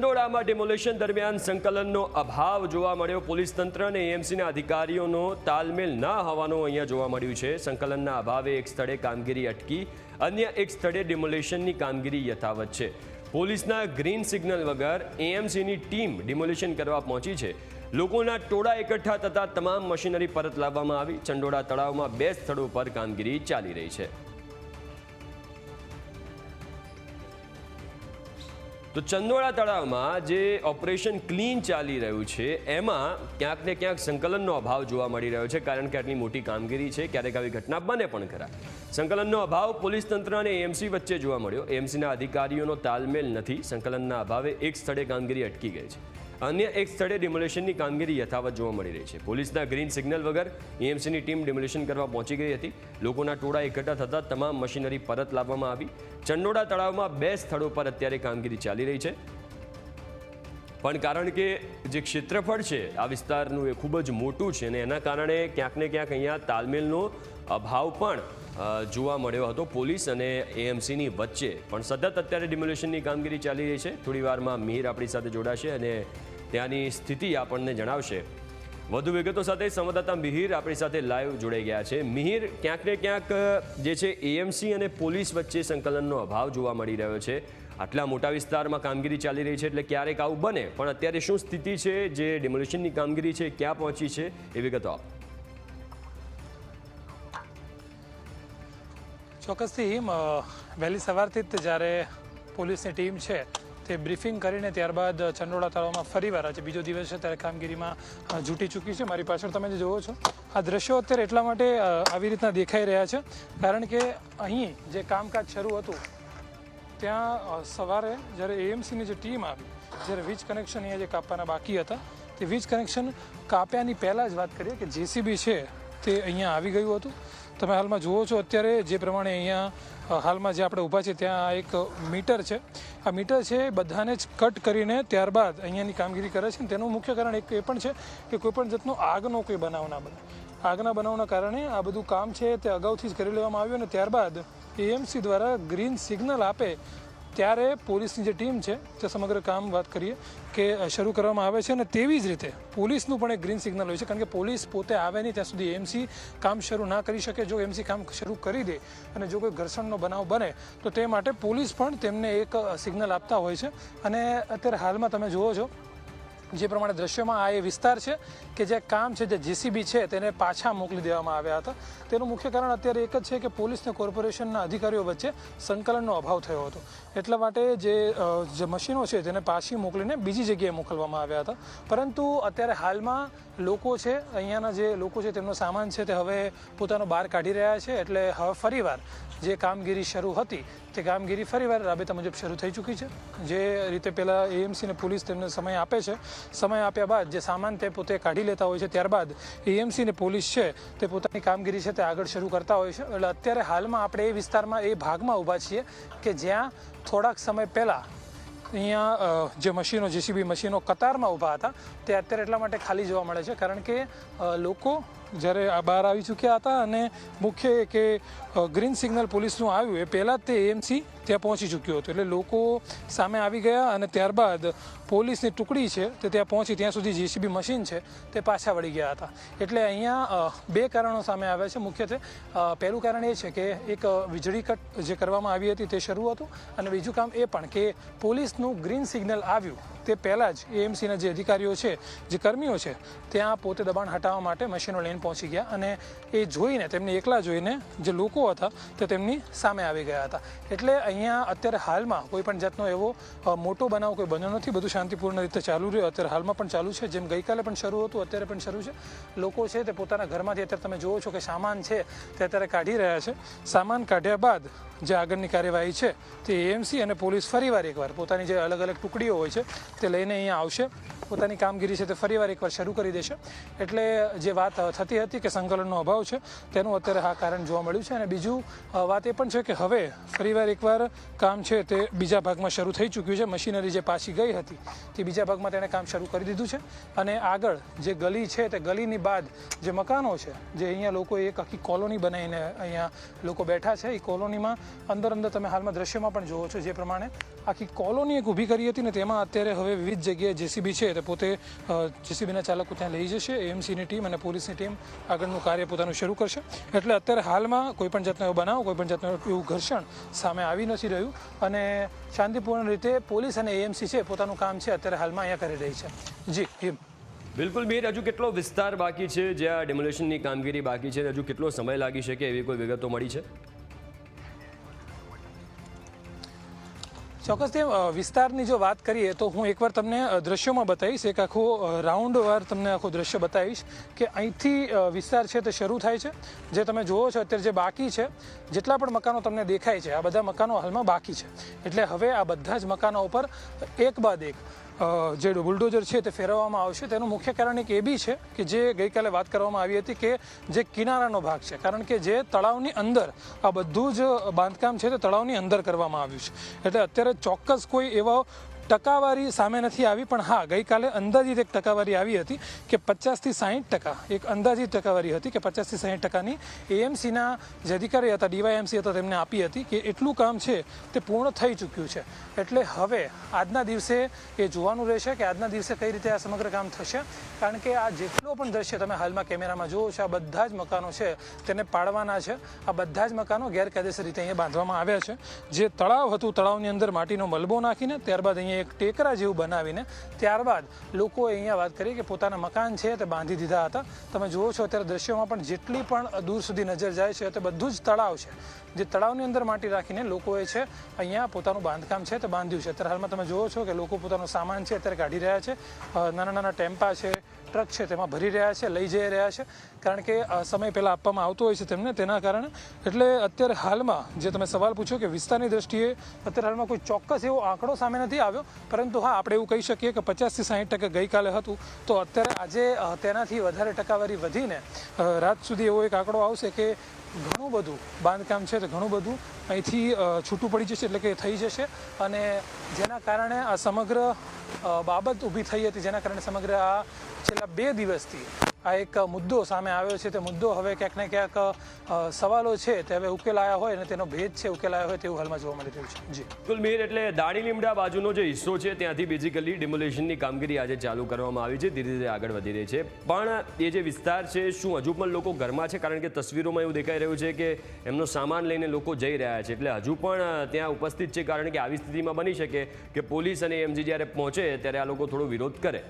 ચંડોળામાં demolition દરમિયાન સંકલનનો અભાવ જોવા મળ્યો. પોલીસ તંત્ર અને એએમસીના અધિકારીઓનો તાલમેલ ન હોવાનું અહીંયા જોવા મળ્યું છે. સંકલનના અભાવે એક સ્થળે કામગીરી અટકી, અન્ય એક સ્થળે ડિમોલેશનની કામગીરી યથાવત છે. પોલીસના ગ્રીન સિગ્નલ વગર એએમસીની ટીમ ડિમોલેશન કરવા પહોંચી છે. લોકોના ટોળા એકઠા થતા તમામ મશીનરી પરત લાવવામાં આવી. ચંડોળા તળાવમાં બે સ્થળો પર કામગીરી ચાલી રહી છે. તો ચંદોળા તળાવમાં જે ઓપરેશન ક્લીન ચાલી રહ્યું છે, એમાં ક્યાંક ને ક્યાંક સંકલનનો અભાવ જોવા મળી રહ્યો છે, કારણ કે આટલી મોટી કામગીરી છે, ક્યારેક આવી ઘટના બને પણ ખરા. સંકલનનો અભાવ પોલીસ તંત્ર અને એએમસી વચ્ચે જોવા મળ્યો. એએમસીના અધિકારીઓનો તાલમેલ નથી, સંકલનના અભાવે એક સ્થળે કામગીરી અટકી ગઈ છે. અન્ય એક સ્થળે ડિમોલેશનની કામગીરી યથાવત જોવા મળી રહી છે. પોલીસના ગ્રીન સિગ્નલ વગર એએમસીની ટીમ ડિમોલેશન કરવા પહોંચી ગઈ હતી. લોકોના ટોળા એકઠા થતાં તમામ મશીનરી પરત લાવવામાં આવી. ચંડોળા તળાવમાં બે સ્થળો પર અત્યારે કામગીરી ચાલી રહી છે. પણ કારણ કે જે ક્ષેત્રફળ છે, આ વિસ્તારનું એ ખૂબ જ મોટું છે અને એના કારણે ક્યાંક ને ક્યાંક અહીંયા તાલમેલનો અભાવ પણ જોવા મળ્યો હતો. પોલીસ અને એએમસીની વચ્ચે. પણ સતત અત્યારે ડિમોલેશનની કામગીરી ચાલી રહી છે. થોડી વારમાં મિહિર આપણી સાથે જોડાશે અને ત્યાંની સ્થિતિ આપણને જણાવશે. વધુ વિગતો સાથે સંવાદદાતા મિહિર આપણી સાથે લાઈવ જોડાઈ ગયા છે. મિહિર ક્યાંક ને ક્યાંક જે છે એએમસી અને પોલીસ વચ્ચે સંકલનનો અભાવ જોવા મળી રહ્યો છે. આટલા મોટા વિસ્તારમાં કામગીરી ચાલી રહી છે એટલે ક્યારેક આવું બને. પણ અત્યારે શું સ્થિતિ છે? જે ડિમોલિશનની કામગીરી છે, ક્યાં પહોંચી છે? એ વિગતો આપ. ચોક્કસથી વહેલી સવારથી જ જ્યારે પોલીસની ટીમ છે તે બ્રીફિંગ કરીને ત્યારબાદ ચંડોળા તળાવમાં ફરીવાર આજે બીજો દિવસ છે ત્યારે કામગીરીમાં જૂટી ચૂકી છે. મારી પાછળ તમે જે જોવો છો, આ દ્રશ્યો અત્યારે એટલા માટે આવી રીતના દેખાઈ રહ્યા છે. કારણ કે અહીં જે કામકાજ શરૂ હતું, ત્યાં સવારે જ્યારે એએમસીની જે ટીમ આવી, જ્યારે વીજ કનેક્શન અહીંયા જે કાપવાના બાકી હતા, તે વીજ કનેક્શન કાપ્યાની પહેલાં જ વાત કરીએ કે જેસીબી છે તે અહીંયા આવી ગયું હતું. તમે હાલમાં જુઓ છો, અત્યારે જે પ્રમાણે અહીંયા હાલમાં જે આપણે ઊભા છે, ત્યાં એક મીટર છે. આ મીટર છે, બધાને જ કટ કરીને ત્યારબાદ અહીંયાની કામગીરી કરે છે. તેનું મુખ્ય કારણ એક એ પણ છે કે કોઈપણ જાતનો આગનો કોઈ બનાવ ના બને. આગના બનાવના કારણે આ બધું કામ છે તે અગાઉથી જ કરી લેવામાં આવ્યું અને ત્યારબાદ એએમસી દ્વારા ગ્રીન સિગ્નલ આપે ત્યારે પોલીસની જે ટીમ છે તે સમગ્ર કામ વાત કરીએ, કે શરૂ કરવામાં આવે છે અને તેવી જ રીતે પોલીસનું પણ એક ગ્રીન સિગ્નલ હોય છે. કારણ કે પોલીસ પોતે આવે નહીં ત્યાં સુધી એમસી કામ શરૂ ના કરી શકે. જો એમસી કામ શરૂ કરી દે અને જો કોઈ ઘર્ષણનો બનાવ બને, તો તે માટે પોલીસ પણ તેમને એક સિગ્નલ આપતા હોય છે. અને અત્યારે હાલમાં તમે જુઓ છો જે પ્રમાણે દ્રશ્યોમાં આ એ વિસ્તાર છે કે જે કામ છે, જે જેસીબી છે, તેને પાછા મોકલી દેવામાં આવ્યા હતા. તેનું મુખ્ય કારણ અત્યારે એક જ છે કે પોલીસ અને કોર્પોરેશનના અધિકારીઓ વચ્ચે સંકલનનો અભાવ થયો હતો. એટલા માટે જે જે મશીનો છે, તેને પાછી મોકલીને બીજી જગ્યાએ મોકલવામાં આવ્યા હતા. પરંતુ અત્યારે હાલમાં લોકો છે, અહીંયાના જે લોકો છે, તેમનો સામાન છે, તે હવે પોતાનો બહાર કાઢી રહ્યા છે. એટલે હવે ફરીવાર જે કામગીરી શરૂ હતી, તે કામગીરી ફરીવાર રાબેતા મુજબ શરૂ થઈ ચૂકી છે. જે રીતે પહેલાં એએમસી અને પોલીસ તેમને સમય આપે છે સમય આપ્યા બાદ જે સામાન તે પોતે કાઢી લેતા હોય છે, ત્યારબાદ એએમસી ને પોલીસ છે તે પોતાની કામગીરી છે તે આગળ શરૂ કરતા હોય છે. એટલે અત્યારે હાલમાં આપણે એ વિસ્તારમાં એ ભાગમાં ઊભા છીએ કે જ્યાં થોડાક સમય પહેલાં અહીંયા જે મશીનો જેસીબી મશીનો કતારમાં ઊભા હતા, તે અત્યારે એટલા માટે ખાલી જોવા મળે છે. કારણ કે લોકો જ્યારે આ બહાર આવી ચૂક્યા હતા અને મુખ્ય કે ગ્રીન સિગ્નલ પોલીસનું આવ્યું એ પહેલાં જ તે એએમસી ત્યાં પહોંચી ચૂક્યું હતું. એટલે લોકો સામે આવી ગયા અને ત્યારબાદ પોલીસની ટુકડી છે તે ત્યાં પહોંચી ત્યાં સુધી જેસીબી મશીન છે તે પાછા વળી ગયા હતા. એટલે અહીંયા બે કારણો સામે આવ્યા છે. મુખ્યત્વે પહેલું કારણ એ છે કે એક વીજળી કટ જે કરવામાં આવી હતી તે શરૂ હતું અને બીજું કામ એ પણ કે પોલીસનું ગ્રીન સિગ્નલ આવ્યું તે પહેલાં જ એએમસીના જે અધિકારીઓ છે, જે કર્મીઓ છે, ત્યાં પોતે દબાણ હટાવવા માટે મશીનો લઈને પહોંચી ગયા અને એ જોઈને, તેમને એકલા જોઈને જે લોકો હતા, તે તેમની સામે આવી ગયા હતા. એટલે અહીંયા અત્યારે હાલમાં કોઈ પણ જાતનો એવો મોટો બનાવ કોઈ બન્યો નથી. બધું શાંતિપૂર્ણ રીતે ચાલુ રહ્યું. અત્યારે હાલમાં પણ ચાલુ છે. જેમ ગઈકાલે પણ શરૂ હતું, અત્યારે પણ શરૂ છે. લોકો છે તે પોતાના ઘરમાંથી અત્યારે તમે જુઓ છો કે સામાન છે તે અત્યારે કાઢી રહ્યા છે. સામાન કાઢ્યા બાદ જે આગળની કાર્યવાહી છે તે એએમસી અને પોલીસ ફરીવાર એકવાર પોતાની જે અલગ અલગ ટુકડીઓ હોય છે તે લઈને અહીંયા આવશે. પોતાની કામગીરી છે તે ફરીવાર એકવાર શરૂ કરી દેશે. એટલે જે વાત થતી હતી કે સંકલનનો અભાવ છે, તેનું અત્યારે આ કારણ જોવા મળ્યું છે. અને બીજું વાત એ પણ છે કે હવે ફરીવાર એકવાર કામ છે તે બીજા ભાગમાં શરૂ થઈ ચૂક્યું છે. મશીનરી જે પાછી ગઈ હતી, તે બીજા ભાગમાં તેણે કામ શરૂ કરી દીધું છે. અને આગળ જે ગલી છે તે ગલીની બાદ જે મકાનો છે, જે અહીંયા લોકો એક આખી કોલોની બનાવીને અહીંયા લોકો બેઠા છે, એ કોલોનીમાં અંદર અંદર તમે હાલમાં દ્રશ્યમાં પણ જોવો છો જે પ્રમાણે આખી કોલોની એક ઊભી કરી હતી ને તેમાં અત્યારે હવે વિવિધ જગ્યાએ જેસીબી છે તે પોતે જેસીબીના ચાલકો ત્યાં લઈ જશે, એએમસીની ટીમ અને પોલીસની ટીમ આગળનું કાર્ય પોતાનું શરૂ કરશે. એટલે અત્યારે હાલમાં કોઈપણ જાતનો એવો બનાવ, કોઈ પણ જાતનું એવું ઘર્ષણ સામે આવી નથી રહ્યું. અને શાંતિપૂર્ણ રીતે પોલીસ અને એએમસી છે, પોતાનું કામ છે અત્યારે હાલમાં અહીંયા કરી રહી છે. જી, હિમ. બિલકુલ, મીર, હજુ કેટલો વિસ્તાર બાકી છે, જ્યાં ડેમોલેશનની કામગીરી બાકી છે? હજુ કેટલો સમય લાગી શકે એવી કોઈ વિગતો મળી છે? ચોક્કસથી તે વિસ્તારની જો વાત કરીએ તો હું એકવાર તમને દ્રશ્યોમાં બતાવીશ, એક આખો રાઉન્ડ વાર તમને આખું દ્રશ્ય બતાવીશ કે અહીંથી વિસ્તાર છે તે શરૂ થાય છે. જે તમે જુઓ છો, અત્યારે જે બાકી છે, જેટલા પણ મકાનો તમને દેખાય છે, આ બધા મકાનો હાલમાં બાકી છે. એટલે હવે આ બધા જ મકાનો ઉપર એક બાદ એક જે બુલડોઝર છે તે ફેરવવામાં આવશે. તેનું મુખ્ય કારણ એક એ બી છે કે જે ગઈકાલે વાત કરવામાં આવી હતી કે જે કિનારાનો ભાગ છે, કારણ કે જે તળાવની અંદર આ બધું જ બાંધકામ છે તે તળાવની અંદર કરવામાં આવ્યું છે. એટલે અત્યારે ચોક્કસ કોઈ એવો ટકાવારી સામે નથી આવી, પણ હા, ગઈકાલે અંદાજિત એક ટકાવારી આવી હતી કે પચાસથી સાહીઠ ટકા, એક અંદાજિત ટકાવારી હતી કે પચાસથી સાહીઠ ટકાની એએમસીના જે અધિકારી હતા, ડીવાયએમસી હતા, તેમને આપી હતી કે એટલું કામ છે, તે પૂર્ણ થઈ ચૂક્યું છે. એટલે હવે આજના દિવસે એ જોવાનું રહેશે કે આજના દિવસે કઈ રીતે આ સમગ્ર કામ થશે, કારણ કે આ જેટલો પણ દ્રશ્ય તમે હાલમાં કેમેરામાં જુઓ છો, આ બધા જ મકાનો છે, તેને પાડવાના છે. આ બધા જ મકાનો ગેરકાયદેસર રીતે અહીંયા બાંધવામાં આવ્યા છે. જે તળાવ હતું, તળાવની અંદર માટીનો મલબો નાખીને, ત્યારબાદ અહીંયા એક ટેકરા જેવું બનાવીને ત્યારબાદ લોકોએ અહીંયા વાત કરી કે પોતાના મકાન છે તે બાંધી દીધા હતા. તમે જુઓ છો અત્યારે દ્રશ્યોમાં પણ જેટલી પણ દૂર સુધી નજર જાય છે તે બધું જ તળાવ છે. જે તળાવની અંદર માટી રાખીને લોકોએ છે અહીંયા પોતાનું બાંધકામ છે તે બાંધ્યું છે. અત્યારે હાલમાં તમે જુઓ છો કે લોકો પોતાનો સામાન છે અત્યારે કાઢી રહ્યા છે. નાના નાના ટેમ્પા છે ટ્રક છે, તેમાં ભરી રહ્યા છે, લઈ જઈ રહ્યા છે. કારણ કે સમય પહેલાં આપવામાં આવતો હોય છે તેમને, તેના કારણે. એટલે અત્યારે હાલમાં જે તમે સવાલ પૂછ્યો કે વિસ્તારની દ્રષ્ટિએ, અત્યારે હાલમાં કોઈ ચોક્કસ એવો આંકડો સામે નથી આવ્યો. પરંતુ હા, આપણે એવું કહી શકીએ કે પચાસથી સાહીઠ ટકા ગઈકાલે હતું. તો અત્યારે આજે તેનાથી વધારે ટકાવારી વધીને રાત સુધી એવો એક આંકડો આવશે કે ઘણું બધું બાંધકામ છે તો ઘણું બધું અહીંથી છૂટું પડી જશે એટલે કે થઈ જશે. અને જેના કારણે આ સમગ્ર બાબત ઊભી થઈ હતી જેના કારણે સમગ્ર આ છેલ્લા બે દિવસથી આ એક મુદ્દો સામે આવ્યો છે. તે મુદ્દો હવે ક્યાંક ને ક્યાંક સવાલો છે તે હવે ઉકેલાયા હોય અને તેનો ભેદ છે ઉકેલાયો હોય તેવું હાલમાં જોવા મળી રહ્યું છે. જી. બિલકુલ મીર, એટલે દાડી લીમડા બાજુનો જે હિસ્સો છે, ત્યાંથી બેઝિકલી ડિમોલેશનની કામગીરી આજે ચાલુ કરવામાં આવી છે. ધીરે ધીરે આગળ વધી રહી છે. પણ એ જે વિસ્તાર છે, શું હજુ પણ લોકો ઘરમાં છે? કારણ કે તસવીરોમાં એવું દેખાઈ રહ્યું છે કે એમનો સામાન લઈને લોકો જઈ રહ્યા છે. એટલે હજુ પણ ત્યાં ઉપસ્થિત છે કારણ કે આવી સ્થિતિમાં બની શકે કે પોલીસ અને એમજી જ્યારે પહોંચે, ત્યારે આ લોકો થોડો વિરોધ કરે.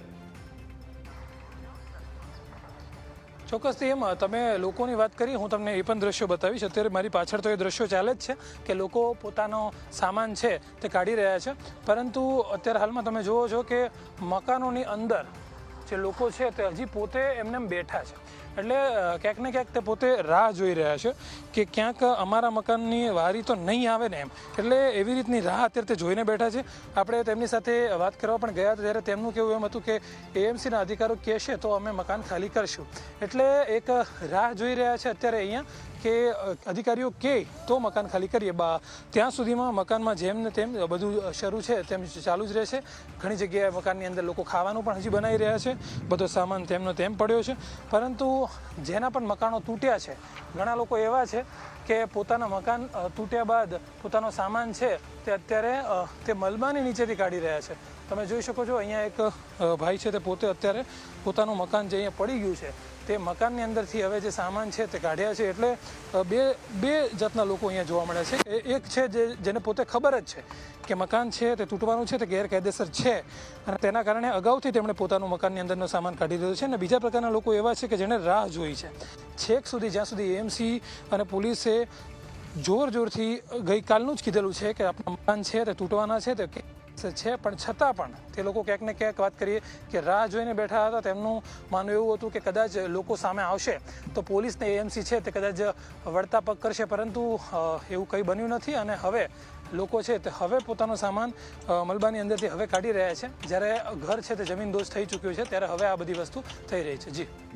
ચોક્કસથી એમ, તમે લોકોની વાત કરી, હું તમને એ પણ દ્રશ્યો બતાવીશ. અત્યારે મારી પાછળ તો એ દ્રશ્યો ચાલે જ છે કે લોકો પોતાનો સામાન છે તે કાઢી રહ્યા છે. પરંતુ અત્યારે હાલમાં તમે જુઓ છો કે મકાનોની અંદર જે લોકો છે તે હજી પોતે એમને એમ બેઠા છે. એટલે ક્યાંક ને ક્યાંક તે પોતે રાહ જોઈ રહ્યા છે કે ક્યાંક અમારા મકાનની વારી તો નહીં આવે ને એમ. એટલે એવી રીતની રાહ અત્યારે તે જોઈને બેઠા છે. આપણે તેમની સાથે વાત કરવા પણ ગયા ત્યારે તેમનું કેવું એમ હતું કે એએમસીના અધિકારો કહેશે તો અમે મકાન ખાલી કરશું. એટલે એક રાહ જોઈ રહ્યા છે અત્યારે અહીંયા કે અધિકારીઓ કે તો મકાન ખાલી કરીએ. બા, ત્યાં સુધીમાં મકાનમાં જેમ ને તેમ બધું શરૂ છે, તેમ ચાલુ જ રહેશે. ઘણી જગ્યાએ મકાનની અંદર લોકો ખાવાનું પણ હજી બનાવી રહ્યા છે. બધો સામાન તેમનો તેમ પડ્યો છે. પરંતુ જેના પણ મકાનો તૂટ્યા છે, ઘણા લોકો એવા છે કે પોતાના મકાન તૂટ્યા બાદ પોતાનો સામાન છે તે અત્યારે તે મલબાની નીચેથી કાઢી રહ્યા છે. તમે જોઈ શકો છો, અહીંયા એક ભાઈ છે તે પોતે અત્યારે પોતાનું મકાન જે અહીંયા પડી ગયું છે, તે મકાનની અંદરથી હવે જે સામાન છે તે કાઢ્યા છે એટલે બે બે જાતના લોકો અહીંયા જોવા મળે છે. એક છે જે, જેને પોતે ખબર જ છે કે મકાન છે તે તૂટવાનું છે, તે ગેરકાયદેસર છે અને તેના કારણે અગાઉથી તેમણે પોતાનું મકાનની અંદરનો સામાન કાઢી દીધો છે અને બીજા પ્રકારના લોકો એવા છે કે જેણે રાહ જોઈ છે. છેક સુધી, જ્યાં સુધી એએમસી અને પોલીસે જોર જોરથી ગઈકાલનું જ કીધેલું છે કે આપણા મકાન છે તે તૂટવાના છે, તે છે પણ છતાં પણ તે લોકો ક્યાંક ને ક્યાંક વાત કરીએ કે રાહ જોઈને બેઠા હતા, તેમનું માનવું એવું હતું કે કદાચ લોકો સામે આવશે તો પોલીસને એએમસી છે તે કદાચ વળતા પગ કરશે, પરંતુ એવું કંઈ બન્યું નથી અને હવે લોકો છે તે હવે પોતાનો સામાન મલબાની અંદરથી હવે કાઢી રહ્યા છે. જ્યારે ઘર છે તે જમીન દોષ થઈ ચૂક્યું છે, ત્યારે હવે આ બધી વસ્તુ થઈ રહી છે. જી.